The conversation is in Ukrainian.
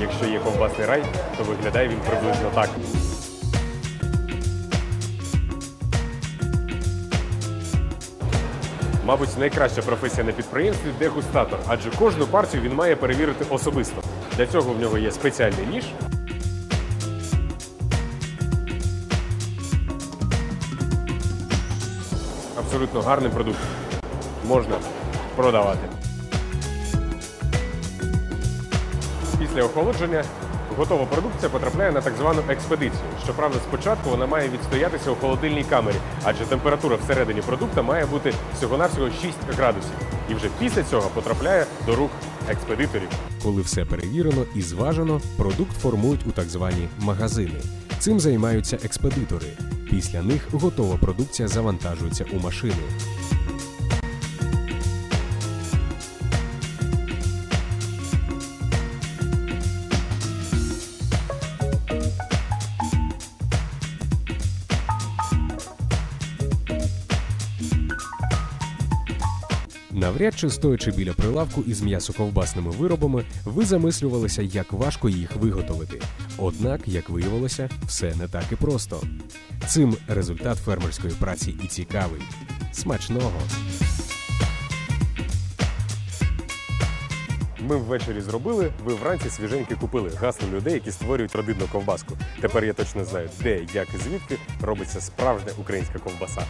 Якщо є ковбасний рай, то виглядає він приблизно так. Мабуть, найкраща професія на підприємстві дегустатор, адже кожну партію він має перевірити особисто. Для цього в нього є спеціальний ніж. Абсолютно гарний продукт. Можна продавати. Після охолодження готова продукція потрапляє на так звану експедицію. Щоправда, спочатку вона має відстоятися у холодильній камері, адже температура всередині продукта має бути всього-навсього 6 градусів. І вже після цього потрапляє до рук експедиторів. Коли все перевірено і зважено, продукт формують у так звані магазини. Цим займаються експедитори. Після них готова продукція завантажується у машини. Навряд чи стоячи біля прилавку із м'ясоковбасними виробами, ви замислювалися, як важко їх виготовити. Однак, як виявилося, все не так і просто. Цим результат фермерської праці і цікавий. Смачного! Ми ввечері зробили, ви вранці свіженькі купили. Гасло людей, які створюють родинну ковбаску. Тепер я точно знаю, де, як і звідки робиться справжня українська ковбаса.